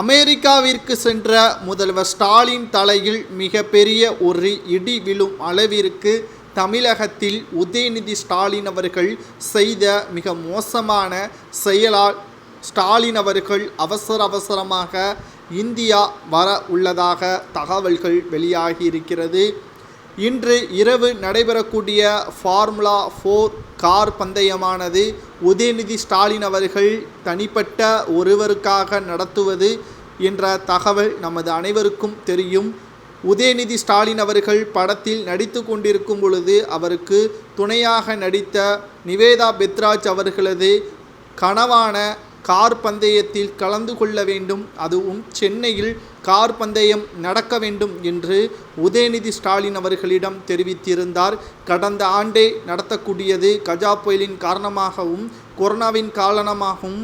அமெரிக்காவிற்கு சென்ற முதல்வர் ஸ்டாலின் தலையில் மிகப்பெரிய ஒரு இடி விழும் அளவிற்கு தமிழகத்தில் உதயநிதி ஸ்டாலின் அவர்கள் செய்த மிக மோசமான செயலால் ஸ்டாலின் அவர்கள் அவசர அவசரமாக இந்தியா வர உள்ளதாக தகவல்கள் வெளியாகி இருக்கிறது. இன்று இரவு நடைபெறக்கூடிய ஃபார்முலா ஃபோர் கார் பந்தயமானது உதயநிதி ஸ்டாலின் அவர்கள் தனிப்பட்ட ஒருவருக்காக நடத்துவது என்ற தகவல் நமது அனைவருக்கும் தெரியும். உதயநிதி ஸ்டாலின் அவர்கள் படத்தில் நடித்து கொண்டிருக்கும் பொழுது அவருக்கு துணையாக நடித்த நிவேதா பெத்ராஜ் அவர்களது கனவான கார் பந்தயத்தில் கலந்து கொள்ள வேண்டும். அதுவும் சென்னையில் கார் பந்தயம் நடக்க வேண்டும் என்று உதயநிதி ஸ்டாலின் அவர்களிடம் தெரிவித்திருந்தார். கடந்த ஆண்டே நடத்தக்கூடியது கஜா புயலின் காரணமாகவும் கொரோனாவின் காரணமாகவும்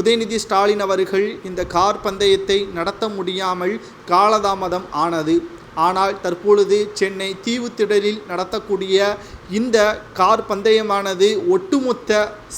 உதயநிதி ஸ்டாலின் அவர்கள் இந்த கார் பந்தயத்தை நடத்த முடியாமல் காலதாமதம் ஆனது. ஆனால் தற்பொழுது சென்னை தீவுத்திடலில் நடத்தக்கூடிய இந்த கார் பந்தயமானது ஒட்டுமொத்த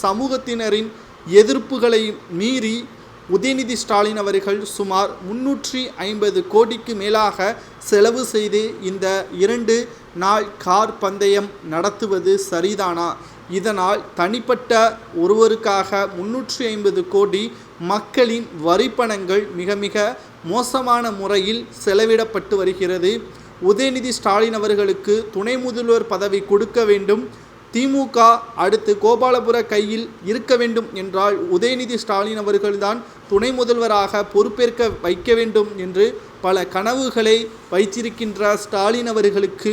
சமூகத்தினரின் எதிர்ப்புகளை மீறி உதயநிதி ஸ்டாலின் அவர்கள் சுமார் முன்னூற்றி ஐம்பது கோடிக்கு மேலாக செலவு செய்து இந்த இரண்டு நாள் கார் பந்தயம் நடத்துவது சரிதானா? இதனால் தனிப்பட்ட ஒருவருக்காக முன்னூற்றி ஐம்பது கோடி மக்களின் வரிப்பணங்கள் மிக மிக மோசமான முறையில் செலவிடப்பட்டு வருகிறது. உதயநிதி ஸ்டாலின் அவர்களுக்கு துணை முதல்வர் பதவி கொடுக்க வேண்டும். திமுக அடுத்து கோபாலபுர கையில் இருக்க வேண்டும் என்றால் உதயநிதி ஸ்டாலின் அவர்கள்தான் துணை முதல்வராக பொறுப்பேற்க வைக்க வேண்டும் என்று பல கனவுகளை வைத்திருக்கின்ற ஸ்டாலின் அவர்களுக்கு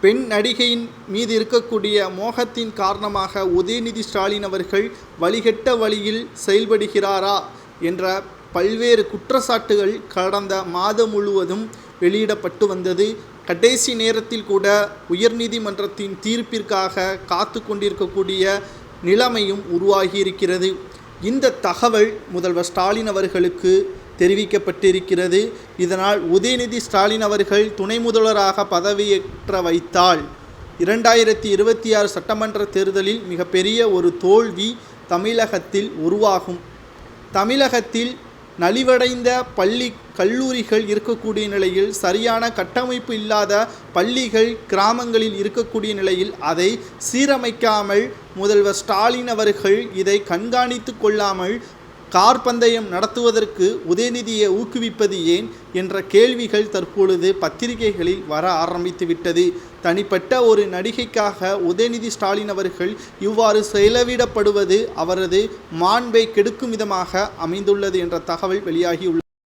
பெண் நடிகையின் மீது இருக்கக்கூடிய மோகத்தின் காரணமாக உதயநிதி ஸ்டாலின் அவர்கள் வழிகெட்ட வழியில் செயல்படுகிறாரா என்ற பல்வேறு குற்றச்சாட்டுகள் கடந்த மாதம் முழுவதும் வெளியிடப்பட்டு வந்தது. கடைசி நேரத்தில் கூட உயர்நீதிமன்றத்தின் தீர்ப்பிற்காக காத்து கொண்டிருக்கக்கூடிய நிலைமையும் உருவாகி இருக்கிறது. இந்த தகவல் முதல்வர் ஸ்டாலின் அவர்களுக்கு தெரிவிக்கப்பட்டிருக்கிறது. இதனால் உதயநிதி ஸ்டாலின் அவர்கள் துணை முதல்வராக பதவியேற்ற வைத்தால் இரண்டாயிரத்தி இருபத்தி ஆறு சட்டமன்ற தேர்தலில் மிகப்பெரிய ஒரு தோல்வி தமிழகத்தில் உருவாகும். தமிழகத்தில் நலிவடைந்த பள்ளி கல்லூரிகள் இருக்கக்கூடிய நிலையில் சரியான கட்டமைப்பு இல்லாத பள்ளிகள் கிராமங்களில் இருக்கக்கூடிய நிலையில் அதை சீரமைக்காமல் முதல்வர் ஸ்டாலின் அவர்கள் இதை கண்காணித்து கொள்ளாமல் கார் பந்தயம் நடத்துவதற்கு உதயநிதியை ஊக்குவிப்பது ஏன் என்ற கேள்விகள் தற்பொழுது பத்திரிகைகளில் வர ஆரம்பித்துவிட்டது தனிப்பட்ட ஒரு நடிகைக்காக உதயநிதி ஸ்டாலின் அவர்கள் இவ்வாறு செலவிடப்படுவது அவரது மாண்பை கெடுக்கும் விதமாக அமைந்துள்ளது என்ற தகவல் வெளியாகியுள்ளது